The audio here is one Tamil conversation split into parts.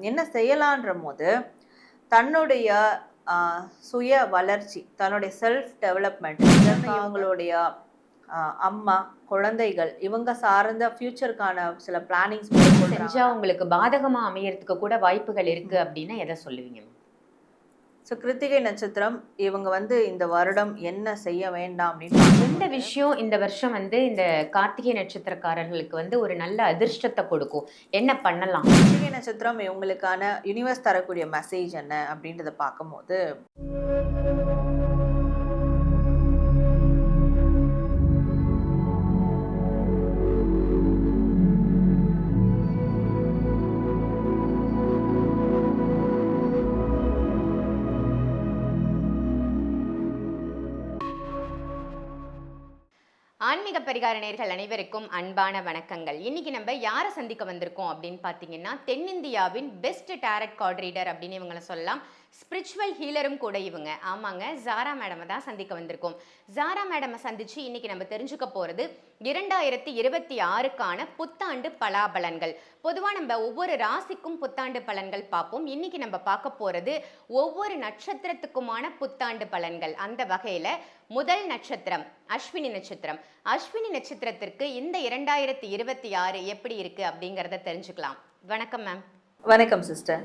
என்ன செய்யலான்ற போது தன்னுடைய சுய வளர்ச்சி தன்னுடைய செல்ஃப் டெவலப்மெண்ட் இவங்களுடைய அம்மா குழந்தைகள் இவங்க சார்ந்த ஃபியூச்சருக்கான சில பிளானிங்ஸ் செஞ்சா உங்களுக்கு பாதகமா அமையறதுக்கு கூட வாய்ப்புகள் இருக்கு அப்படின்னா எதை சொல்லுவீங்க? ஸோ கிருத்திகை நட்சத்திரம் இவங்க வந்து இந்த வருடம் என்ன செய்ய வேண்டாம் அப்படின்னு எந்த விஷயம் இந்த வருஷம் வந்து இந்த கார்த்திகை நட்சத்திரக்காரர்களுக்கு வந்து ஒரு நல்ல அதிர்ஷ்டத்தை கொடுக்கும். என்ன பண்ணலாம்? கிருத்திகை நட்சத்திரம் இவங்களுக்கான யூனிவர்ஸ் தரக்கூடிய மெசேஜ் என்ன அப்படின்றத பார்க்கும்போது ஆன்மீக பரிகார நேர்கள் அனைவருக்கும் அன்பான வணக்கங்கள். இன்னைக்கு நம்ம யாரை சந்திக்க வந்திருக்கோம் அப்படின்னு பார்த்தீங்கன்னா தென்னிந்தியாவின் பெஸ்ட் டேரட் கார்ட் ரீடர் அப்படின்னு இவங்களை சொல்லலாம். ஸ்பிரிச்சுவல் ஹீலரும் கூட இவங்க. ஆமாங்க ஜாரா மேடமை தான் சந்திக்க வந்திருக்கோம். ஜாரா மேடமை சந்திச்சு இன்னைக்கு நம்ம தெரிஞ்சுக்க போறது இரண்டாயிரத்தி இருபத்தி ஆறுக்கான புத்தாண்டு பலாபலன்கள். பொதுவாக நம்ம ஒவ்வொரு ராசிக்கும் புத்தாண்டு பலன்கள் பார்ப்போம். இன்னைக்கு நம்ம பார்க்க போகிறது ஒவ்வொரு நட்சத்திரத்துக்குமான புத்தாண்டு பலன்கள். அந்த வகையில் முதல் நட்சத்திரம் அஸ்வினி நட்சத்திரம். அஸ்வினி நட்சத்திரத்திற்கு இந்த இரண்டாயிரத்தி இருபத்தி ஆறு எப்படி இருக்குது அப்படிங்கிறத தெரிஞ்சுக்கலாம். வணக்கம் மேம். வணக்கம் சிஸ்டர்.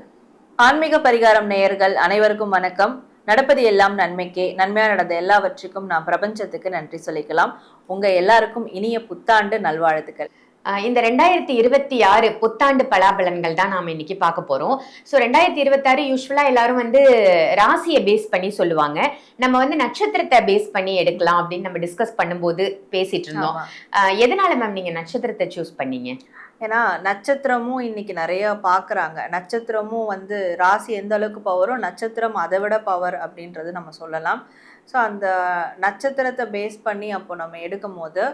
ஆன்மீக பரிகாரம் நேயர்கள் அனைவருக்கும் வணக்கம். நடப்பது எல்லாம் நன்மைக்கே. நன்மையா நடந்த எல்லாவற்றுக்கும் நான் பிரபஞ்சத்துக்கு நன்றி சொல்லிக்கலாம். உங்க எல்லாருக்கும் இனிய புத்தாண்டு நல்வாழ்த்துக்கள். இந்த ரெண்டாயிரத்தி இருபத்தி ஆறு புத்தாண்டு பலாபலன்கள் தான் நாம இன்னைக்கு பார்க்க போறோம். ஸோ ரெண்டாயிரத்தி இருபத்தாறு யூஸ்வலா எல்லாரும் வந்து ராசியை பேஸ் பண்ணி சொல்லுவாங்க. நம்ம வந்து நட்சத்திரத்தை பேஸ் பண்ணி எடுக்கலாம் அப்படின்னு நம்ம டிஸ்கஸ் பண்ணும்போது பேசிட்டு இருந்தோம். எதனால மேம் நீங்க நட்சத்திரத்தை சூஸ் பண்ணீங்க? ஏன்னா நட்சத்திரமும் இன்னைக்கு நிறைய பார்க்குறாங்க. நட்சத்திரமும் வந்து ராசி எந்த அளவுக்கு பவரோ நட்சத்திரம் அதை விட பவர் அப்படின்றது நம்ம சொல்லலாம். ஸோ அந்த நட்சத்திரத்தை பேஸ் பண்ணி அப்போ நம்ம எடுக்கும் போது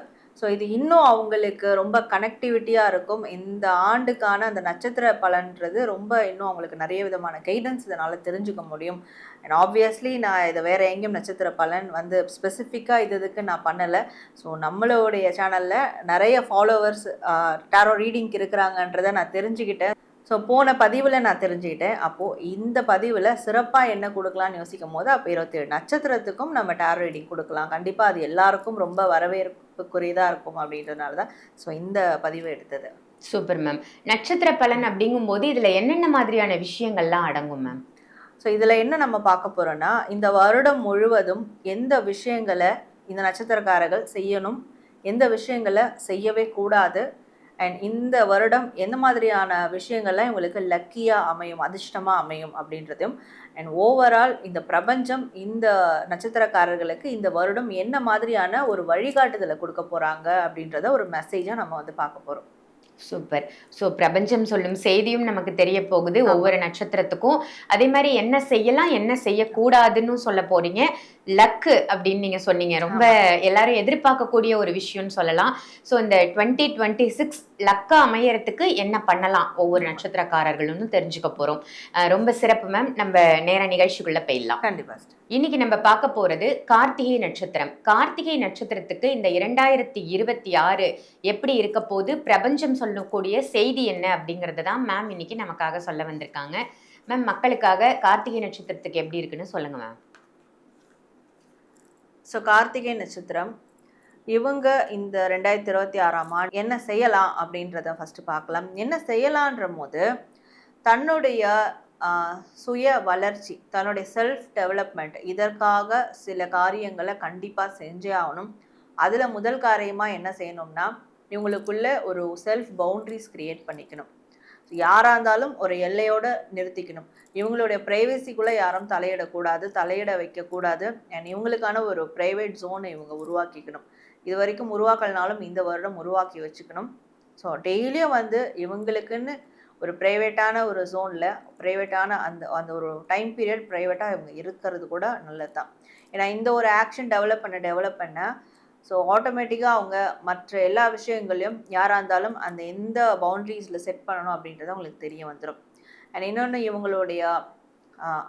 ஸோ இது இன்னும் அவங்களுக்கு ரொம்ப கனெக்டிவிட்டியாக இருக்கும். இந்த ஆண்டுக்கான அந்த நட்சத்திர பலன்றது ரொம்ப இன்னும் அவங்களுக்கு நிறைய விதமான கைடன்ஸ் இதனால் தெரிஞ்சுக்க முடியும். அண்ட் ஆப்வியஸ்லி நான் இதை வேறு எங்கேயும் நட்சத்திர பலன் வந்து ஸ்பெசிஃபிக்காக இது இதுக்கு நான் பண்ணலை. ஸோ நம்மளுடைய சேனலில் நிறைய ஃபாலோவர்ஸ் டேரோ ரீடிங்க்கு இருக்கிறாங்கன்றதை நான் தெரிஞ்சுக்கிட்டேன். ஸோ போன பதிவில் நான் தெரிஞ்சுக்கிட்டேன். அப்போது இந்த பதிவில் சிறப்பாக என்ன கொடுக்கலான்னு யோசிக்கும் போது அப்போ இருபத்தேழு நட்சத்திரத்துக்கும் நம்ம டேர் ரீடிங் கொடுக்கலாம். கண்டிப்பாக அது எல்லாருக்கும் ரொம்ப வரவேற்புக்குரியதாக இருக்கும் அப்படின்றதுனால தான் ஸோ இந்த பதிவை எடுத்தது. சூப்பர் மேம் நட்சத்திர பலன் அப்படிங்கும்போது இதில் என்னென்ன மாதிரியான விஷயங்கள்லாம் அடங்கும் மேம் ஸோ இதில் என்ன நம்ம பார்க்க போகிறோன்னா இந்த வருடம் முழுவதும் எந்த விஷயங்களை இந்த நட்சத்திரக்காரர்கள் செய்யணும் எந்த விஷயங்களை செய்யவே கூடாது அண்ட் இந்த வருடம் எந்த மாதிரியான விஷயங்கள்லாம் இவங்களுக்கு லக்கியாக அமையும் அதிர்ஷ்டமாக அமையும் அப்படின்றதையும் அண்ட் ஓவரால் இந்த பிரபஞ்சம் இந்த நட்சத்திரக்காரர்களுக்கு இந்த வருடம் என்ன மாதிரியான ஒரு வழிகாட்டுதலை கொடுக்க போகிறாங்க அப்படின்றத ஒரு மெசேஜாக நம்ம வந்து பார்க்க போகிறோம் சூப்பர் ஸோ பிரபஞ்சம் சொல்லும் செய்தியும் நமக்கு தெரிய போகுது. ஒவ்வொரு நட்சத்திரத்துக்கும். அதே மாதிரி என்ன செய்யலாம் என்ன செய்யக்கூடாதுன்னு சொல்ல போறீங்க. லக்கு அப்படின்னு நீங்க சொன்னீங்க. ரொம்ப எல்லாரும் எதிர்பார்க்கக்கூடிய ஒரு விஷயம்னு சொல்லலாம். ஸோ இந்த டுவெண்ட்டி டுவெண்ட்டி சிக்ஸ் லக்கா அமையறதுக்கு என்ன பண்ணலாம்? ஒவ்வொரு நட்சத்திரக்காரர்கள்னு தெரிஞ்சுக்க போறோம். அஹ் ரொம்ப சிறப்பு மேம் நம்ம நேர நிகழ்ச்சிக்குள்ள போயிடலாம். கண்டிப்பாக இன்னைக்கு நம்ம பார்க்க போறது கார்த்திகை நட்சத்திரம். கார்த்திகை நட்சத்திரத்துக்கு இந்த இரண்டாயிரத்தி இருபத்தி ஆறு எப்படி இருக்க போது பிரபஞ்சம் சொல்லக்கூடிய செய்தி என்ன அப்படிங்கறத தான் மேம் இன்னைக்கு நமக்காக சொல்ல வந்திருக்காங்க. மேம் மக்களுக்காக கார்த்திகை நட்சத்திரத்துக்கு எப்படி இருக்குன்னு சொல்லுங்க மேம் ஸோ கார்த்திகை நட்சத்திரம் இவங்க இந்த ரெண்டாயிரத்தி இருபத்தி ஆறாம் ஆண்டு என்ன செய்யலாம் அப்படின்றத ஃபஸ்ட்டு பார்க்கலாம். என்ன செய்யலான்ற போது தன்னுடைய சுய வளர்ச்சி தன்னுடைய செல்ஃப் டெவலப்மெண்ட் இதற்காக சில காரியங்களை கண்டிப்பாக செஞ்சே ஆகணும். அதில் முதல் காரியமாக என்ன செய்யணும்னா இவங்களுக்குள்ள ஒரு செல்ஃப் பவுண்ட்ரிஸ் க்ரியேட் பண்ணிக்கணும். யாராக இருந்தாலும் ஒரு எல்லையோடு நிறுத்திக்கணும். இவங்களுடைய ப்ரைவசிக்குள்ளே யாரும் தலையிடக்கூடாது தலையிட வைக்கக்கூடாது. அண்ட் இவங்களுக்கான ஒரு ப்ரைவேட் ஜோனை இவங்க உருவாக்கிக்கணும். இது வரைக்கும் உருவாக்கலனாலும் இந்த வருடம் உருவாக்கி வச்சுக்கணும். ஸோ டெய்லியும் வந்து இவங்களுக்குன்னு ஒரு ப்ரைவேட்டான ஒரு ஜோனில் ப்ரைவேட்டான அந்த அந்த ஒரு டைம் பீரியட் ப்ரைவேட்டாக இவங்க இருக்கிறது கூட நல்லது தான் ஏன்னா இந்த ஒரு ஆக்ஷன் டெவலப் பண்ண டெவலப் பண்ண ஸோ ஆட்டோமேட்டிக்காக அவங்க மற்ற எல்லா விஷயங்களையும் யாராக இருந்தாலும் அந்த எந்த பவுண்ட்ரிஸில் செட் பண்ணணும் அப்படின்றது அவங்களுக்கு தெரிய வந்துடும் அண்ட் இன்னொன்று இவங்களுடைய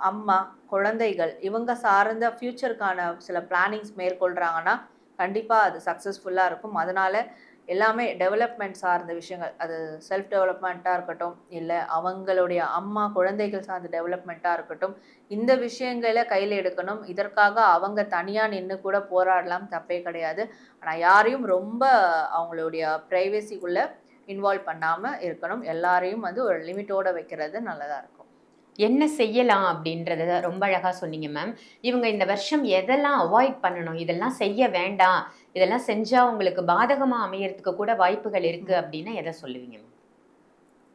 அம்மா குழந்தைகள் இவங்க சார்ந்த ஃப்யூச்சருக்கான சில பிளானிங்ஸ் மேற்கொள்கிறாங்கன்னா கண்டிப்பாக அது சக்ஸஸ்ஃபுல்லாக இருக்கும். அதனால் எல்லாமே டெவலப்மெண்ட் சார்ந்த விஷயங்கள். அது செல்ஃப் டெவலப்மெண்ட்டாக இருக்கட்டும் இல்லை அவங்களுடைய அம்மா குழந்தைகள் சார்ந்த டெவலப்மெண்ட்டாக இருக்கட்டும் இந்த விஷயங்களை கையில் எடுக்கணும். இதற்காக அவங்க தனியாக நின்று கூட போராடலாம் தப்பே கிடையாது. ஆனால் யாரையும் ரொம்ப அவங்களுடைய ப்ரைவேசிக்குள்ளே இன்வால்வ் பண்ணாமல் இருக்கணும். எல்லாரையும் வந்து ஒரு லிமிட்டோட வைக்கிறது நல்லதாக இருக்கும். என்ன செய்யலாம் அப்படின்றத ரொம்ப அழகா சொன்னீங்க மேம் இவங்க இந்த வருஷம் எதெல்லாம் அவாய்ட் பண்ணணும்? இதெல்லாம் செய்ய வேண்டாம். இதெல்லாம் செஞ்சா உங்களுக்கு பாதகமா அமையறதுக்கு கூட வாய்ப்புகள் இருக்கு அப்படின்னா எதை சொல்லுவீங்க மேம்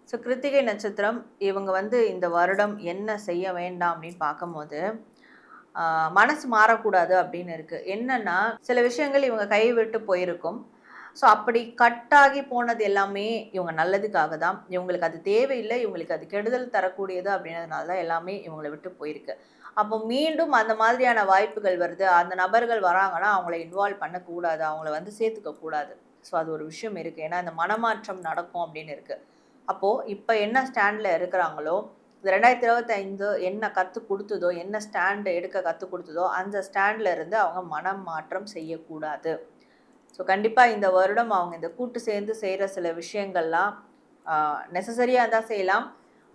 ஸோ கிருத்திகை நட்சத்திரம் இவங்க வந்து இந்த வருடம் என்ன செய்ய வேண்டாம் அப்படின்னு பார்க்கும்போது மனசு மாறக்கூடாது அப்படின்னு இருக்கு. என்னன்னா சில விஷயங்கள் இவங்க கை விட்டு போயிருக்கும். ஸோ அப்படி கட்டாகி போனது எல்லாமே இவங்க நல்லதுக்காக தான். இவங்களுக்கு அது தேவையில்லை இவங்களுக்கு அது கெடுதல் தரக்கூடியது அப்படின்றதுனால தான் எல்லாமே இவங்களை விட்டு போயிருக்கு. அப்போ மீண்டும் அந்த மாதிரியான வாய்ப்புகள் வருது. அந்த நபர்கள் வராங்கன்னா அவங்கள இன்வால்வ் பண்ணக்கூடாது அவங்கள வந்து சேர்த்துக்க கூடாது ஸோ அது ஒரு விஷயம் இருக்குது ஏன்னா இந்த மனமாற்றம் நடக்கும் அப்படின்னு இருக்குது அப்போது இப்போ என்ன ஸ்டாண்டில் இருக்கிறாங்களோ இந்த ரெண்டாயிரத்தி இருபத்தைந்து என்ன கற்றுக் கொடுத்ததோ என்ன ஸ்டாண்டு எடுக்க கற்றுக் கொடுத்ததோ அந்த ஸ்டாண்டில் இருந்து அவங்க மனம் மாற்றம் செய்யக்கூடாது. ஸோ கண்டிப்பாக இந்த வருடம் அவங்க இந்த கூட்டு சேர்ந்து செய்கிற சில விஷயங்கள்லாம் நெசசரியாக இருந்தால் செய்யலாம்.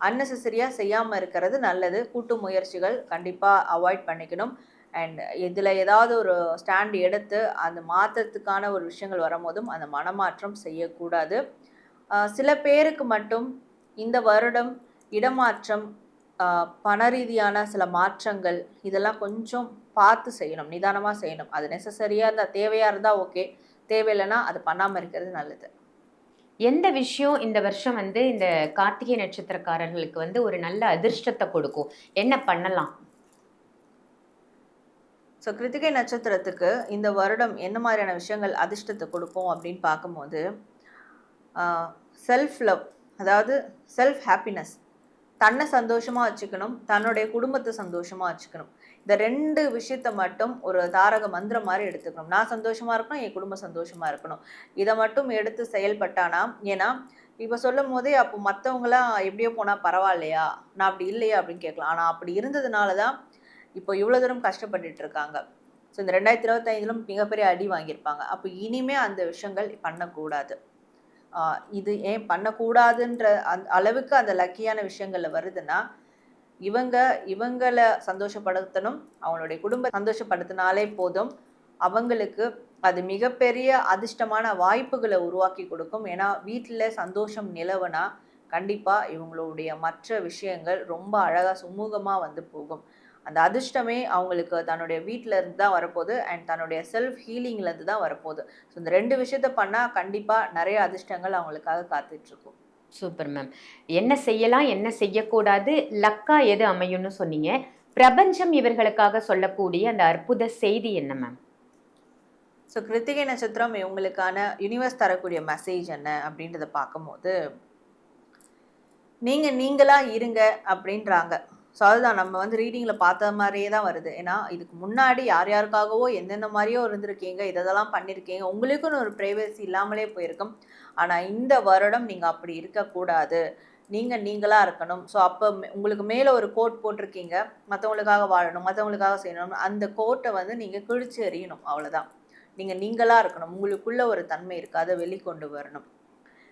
அன்னெசரியாக செய்யாமல் இருக்கிறது நல்லது. கூட்டு முயற்சிகள் கண்டிப்பாக அவாய்ட் பண்ணிக்கணும். அண்ட் இதில் ஏதாவது ஒரு ஸ்டாண்ட் எடுத்து அந்த மாற்றத்துக்கான ஒரு விஷயங்கள் வரும்போதும் அந்த மனமாற்றம் செய்யக்கூடாது. சில பேருக்கு மட்டும் இந்த வருடம் இடமாற்றம் பண ரீதியான சில மாற்றங்கள் இதெல்லாம் கொஞ்சம் பார்த்து செய்யணும். நிதானமாக செய்யணும். அது நெசசரியாக இருந்தால் தேவையாக இருந்தால் ஓகே தேவையில்லைன்னா அது பண்ணாமல் இருக்கிறது நல்லது. எந்த விஷயம் இந்த வருஷம் வந்து இந்த கார்த்திகை நட்சத்திரக்காரர்களுக்கு வந்து ஒரு நல்ல அதிர்ஷ்டத்தை கொடுக்கும்? என்ன பண்ணலாம்? ஸோ கிருத்திகை நட்சத்திரத்துக்கு இந்த வருடம் என்ன மாதிரியான விஷயங்கள் அதிர்ஷ்டத்தை கொடுக்கும் அப்படின்னு பார்க்கும்போது செல்ஃப் லவ் அதாவது செல்ஃப் ஹாப்பினஸ் தன்னை சந்தோஷமாக வச்சுக்கணும் தன்னுடைய குடும்பத்தை சந்தோஷமாக வச்சுக்கணும். இந்த ரெண்டு விஷயத்த மட்டும் ஒரு தாரக மந்திரம் மாதிரி எடுத்துக்கணும். நான் சந்தோஷமாக இருக்கணும் என் குடும்பம் சந்தோஷமாக இருக்கணும். இதை மட்டும் எடுத்து செயல்பட்டானா? ஏன்னா இப்போ சொல்லும் போதே அப்போ மற்றவங்களாம் எப்படியோ போனால் பரவாயில்லையா? நான் அப்படி இல்லையா? அப்படின்னு கேட்கலாம். ஆனால் அப்படி இருந்ததுனால தான் இப்போ இவ்வளோ தூரம் கஷ்டப்பட்டுட்டு இருக்காங்க. ஸோ இந்த ரெண்டாயிரத்தி இருபத்தைந்திலும் மிகப்பெரிய அடி வாங்கியிருப்பாங்க. அப்போ இனிமே அந்த விஷயங்கள் பண்ணக்கூடாது. இது ஏன் பண்ணக்கூடாதுன்ற அந்த அளவுக்கு அந்த லக்கியான விஷயங்களில் வருதுன்னா இவங்க இவங்களை சந்தோஷப்படுத்தணும். அவங்களுடைய குடும்ப சந்தோஷப்படுத்தினாலே போதும். அவங்களுக்கு அது மிகப்பெரிய அதிர்ஷ்டமான வாய்ப்புகளை உருவாக்கி கொடுக்கும். ஏன்னா வீட்டில் சந்தோஷம் நிலவுனா கண்டிப்பாக இவங்களுடைய மற்ற விஷயங்கள் ரொம்ப அழகாக சுமூகமாக வந்து போகும். அந்த அதிர்ஷ்டமே அவங்களுக்கு தன்னுடைய வீட்டிலேருந்து தான் வரப்போகுது. அண்ட் தன்னுடைய செல்ஃப் ஹீலிங்லேருந்து தான் வரப்போகுது. ஸோ இந்த ரெண்டு விஷயத்த பண்ணால் கண்டிப்பாக நிறைய அதிர்ஷ்டங்கள் அவங்களுக்காக காத்துட்ருக்கும் சூப்பர் மேம் என்ன செய்யலாம் என்ன செய்யக்கூடாது லக்கா எது அமையும்னு சொன்னீங்க. பிரபஞ்சம் இவர்களுக்காக சொல்லக்கூடிய அந்த அற்புத செய்தி என்ன மேம் ஸோ கிருத்திகை நட்சத்திரம் இவங்களுக்கான யூனிவர்ஸ் தரக்கூடிய மெசேஜ் என்ன அப்படின்றத பார்க்கும்போது நீங்கள் நீங்களாக இருங்க அப்படின்றாங்க. ஸோ அதுதான். நம்ம வந்து ரீடிங்கில் பார்த்த மாதிரியே தான் வருது. ஏன்னா இதுக்கு முன்னாடி யார் யாருக்காகவோ எந்தெந்த மாதிரியோ இருந்திருக்கீங்க இதெல்லாம் பண்ணியிருக்கீங்க உங்களுக்குன்னு ஒரு ப்ரைவசி இல்லாமலே போயிருக்கும். ஆனால் இந்த வருடம் நீங்கள் அப்படி இருக்கக்கூடாது. நீங்கள் நீங்களாக இருக்கணும். ஸோ அப்போ உங்களுக்கு மேலே ஒரு கோட் போட்டிருக்கீங்க. மற்றவங்களுக்காக வாழணும் மற்றவங்களுக்காக செய்யணும். அந்த கோட்டை வந்து நீங்கள் கிழிச்சு எறியணும் அவ்வளோதான் நீங்கள் நீங்களாக இருக்கணும். உங்களுக்குள்ளே ஒரு தன்மை இருக்குது அதை வெளிக்கொண்டு வரணும்.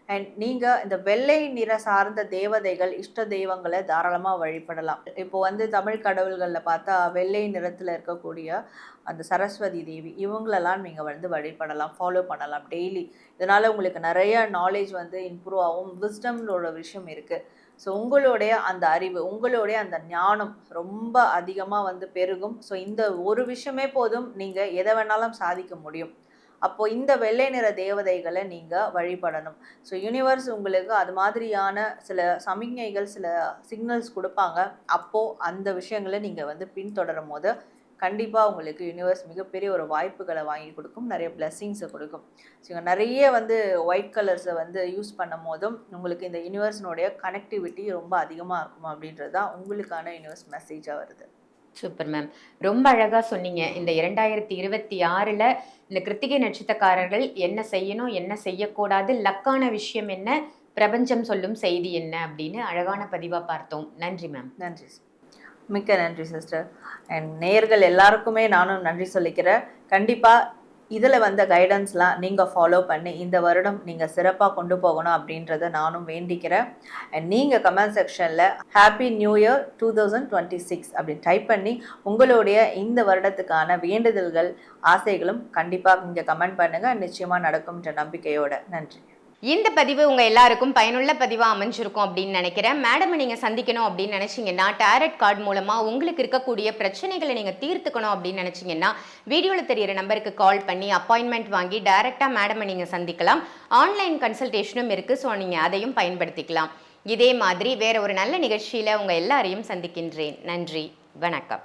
அண்ட் நீங்கள் இந்த வெள்ளை நிற சார்ந்த தேவதைகள் இஷ்ட தெய்வங்களை தாராளமாக வழிபடலாம். இப்போ வந்து தமிழ் கடவுள்களில் பார்த்தா வெள்ளை நிறத்தில் இருக்கக்கூடிய அந்த சரஸ்வதி தேவி இவங்களெல்லாம் நீங்கள் வந்து வழிபடலாம் ஃபாலோ பண்ணலாம் டெய்லி இதனால் உங்களுக்கு நிறைய நாலேஜ் வந்து இம்ப்ரூவ் ஆகும் விஸ்டம்னோட விஷயம் இருக்குது ஸோ உங்களுடைய அந்த அறிவு உங்களுடைய அந்த ஞானம் ரொம்ப அதிகமாக வந்து பெருகும். ஸோ இந்த ஒரு விஷயமே போதும் நீங்கள் எதை வேணாலும் சாதிக்க முடியும். அப்போது இந்த வெள்ளை நிற தேவதைகளை நீங்கள் வழிபடணும். ஸோ யூனிவர்ஸ் உங்களுக்கு அது மாதிரியான சில சமிக்ஞைகள் சில சிக்னல்ஸ் கொடுப்பாங்க. அப்போது அந்த விஷயங்களை நீங்கள் வந்து பின்தொடரும் போது கண்டிப்பாக உங்களுக்கு யூனிவர்ஸ் மிகப்பெரிய ஒரு வாய்ப்புகளை வாங்கி கொடுக்கும் நிறைய பிளெஸ்ஸிங்ஸை கொடுக்கும். ஸோ நிறைய வந்து ஒயிட் கலர்ஸை வந்து யூஸ் பண்ணும் போதும் உங்களுக்கு இந்த யூனிவர்ஸினுடைய கனெக்டிவிட்டி ரொம்ப அதிகமாக இருக்கும் அப்படின்றது தான் உங்களுக்கான யூனிவர்ஸ் மெசேஜாக வருது. Super ma'am. ரொம்ப அழகா சொன்னீங்க. இந்த இரண்டாயிரத்தி இருபத்தி ஆறுல இந்த கிருத்திகை நட்சத்திரக்காரர்கள் என்ன செய்யணும் என்ன செய்யக்கூடாது லக்கான விஷயம் என்ன பிரபஞ்சம் சொல்லும் செய்தி என்ன அப்படின்னு அழகான பதிவா பார்த்தோம். நன்றி மேம். நன்றி மிக்க நன்றி சிஸ்டர். அண்ட் நேயர்கள் எல்லாருக்குமே நானும் நன்றி சொல்லிக்கிறேன். கண்டிப்பாக இதில் வந்த கைடன்ஸ்லாம் நீங்கள் ஃபாலோ பண்ணி இந்த வருடம் நீங்கள் சிறப்பாக கொண்டு போகணும் அப்படின்றத நானும் வேண்டிக்கிறேன். அண்ட் நீங்கள் கமெண்ட் செக்ஷனில் happy new year two thousand twenty six அப்படின்னு டைப் பண்ணி உங்களுடைய இந்த வருடத்துக்கான வேண்டுதல்கள் ஆசைகளும் கண்டிப்பாக இங்கே கமெண்ட் பண்ணுங்கள் நிச்சயமாக நடக்கும்ன்ற நம்பிக்கையோட. நன்றி. இந்த பதிவு உங்க எல்லாருக்கும் பயனுள்ள பதிவா அமைஞ்சிருக்கும் அப்படின்னு நினைக்கிறேன். மேடம் நீங்க சந்திக்கணும் அப்படின்னு நினைச்சீங்கன்னா டேரட் கார்டு மூலமா உங்களுக்கு இருக்கக்கூடிய பிரச்சனைகளை நீங்க தீர்த்துக்கணும் அப்படின்னு நினைச்சீங்கன்னா வீடியோல தெரியிற நம்பருக்கு கால் பண்ணி அப்பாயின்மெண்ட் வாங்கி டைரக்டா மேடமை நீங்க சந்திக்கலாம். ஆன்லைன் கன்சல்டேஷனும் இருக்கு ஸோ நீங்க அதையும் பயன்படுத்திக்கலாம். இதே மாதிரி வேற ஒரு நல்ல நிகழ்ச்சியில உங்க எல்லாரையும் சந்திக்கின்றேன். நன்றி வணக்கம்.